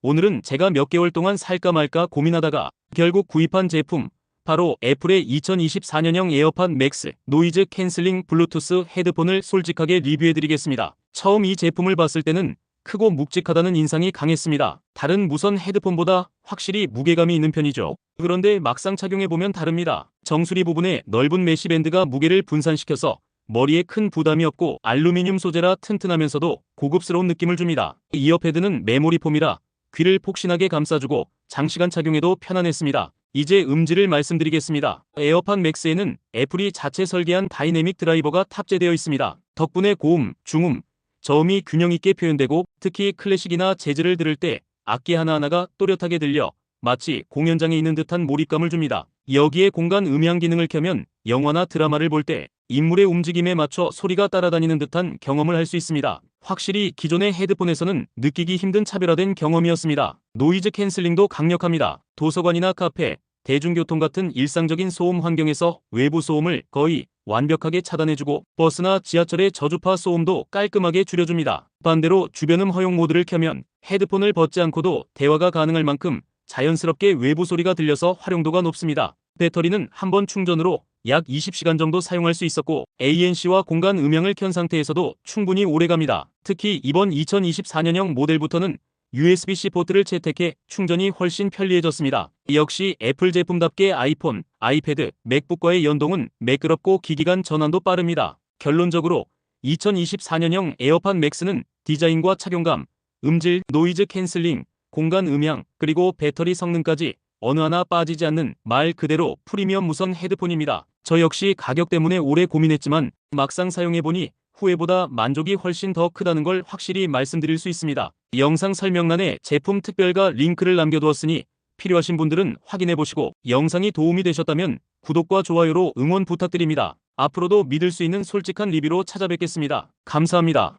오늘은 제가 몇 개월 동안 살까 말까 고민하다가 결국 구입한 제품 바로 애플의 2024년형 에어팟 맥스 노이즈 캔슬링 블루투스 헤드폰을 솔직하게 리뷰해드리겠습니다. 처음 이 제품을 봤을 때는 크고 묵직하다는 인상이 강했습니다. 다른 무선 헤드폰보다 확실히 무게감이 있는 편이죠. 그런데 막상 착용해보면 다릅니다. 정수리 부분에 넓은 메쉬 밴드가 무게를 분산시켜서 머리에 큰 부담이 없고 알루미늄 소재라 튼튼하면서도 고급스러운 느낌을 줍니다. 이어패드는 메모리 폼이라 귀를 폭신하게 감싸주고 장시간 착용해도 편안했습니다. 이제 음질을 말씀드리겠습니다. 에어팟 맥스에는 애플이 자체 설계한 다이내믹 드라이버가 탑재되어 있습니다. 덕분에 고음, 중음, 저음이 균형 있게 표현되고 특히 클래식이나 재즈를 들을 때 악기 하나하나가 또렷하게 들려 마치 공연장에 있는 듯한 몰입감을 줍니다. 여기에 공간 음향 기능을 켜면 영화나 드라마를 볼 때 인물의 움직임에 맞춰 소리가 따라다니는 듯한 경험을 할 수 있습니다. 확실히 기존의 헤드폰에서는 느끼기 힘든 차별화된 경험이었습니다. 노이즈 캔슬링도 강력합니다. 도서관이나 카페, 대중교통 같은 일상적인 소음 환경에서 외부 소음을 거의 완벽하게 차단해주고 버스나 지하철의 저주파 소음도 깔끔하게 줄여줍니다. 반대로 주변음 허용 모드를 켜면 헤드폰을 벗지 않고도 대화가 가능할 만큼 자연스럽게 외부 소리가 들려서 활용도가 높습니다. 배터리는 한 번 충전으로 약 20시간 정도 사용할 수 있었고 ANC와 공간 음향을 켠 상태에서도 충분히 오래갑니다. 특히 이번 2024년형 모델부터는 USB-C 포트를 채택해 충전이 훨씬 편리해졌습니다. 역시 애플 제품답게 아이폰, 아이패드, 맥북과의 연동은 매끄럽고 기기간 전환도 빠릅니다. 결론적으로 2024년형 에어팟 맥스는 디자인과 착용감, 음질, 노이즈 캔슬링, 공간 음향, 그리고 배터리 성능까지 어느 하나 빠지지 않는 말 그대로 프리미엄 무선 헤드폰입니다. 저 역시 가격 때문에 오래 고민했지만 막상 사용해보니 후회보다 만족이 훨씬 더 크다는 걸 확실히 말씀드릴 수 있습니다. 영상 설명란에 제품 특별가 링크를 남겨두었으니 필요하신 분들은 확인해보시고 영상이 도움이 되셨다면 구독과 좋아요로 응원 부탁드립니다. 앞으로도 믿을 수 있는 솔직한 리뷰로 찾아뵙겠습니다. 감사합니다.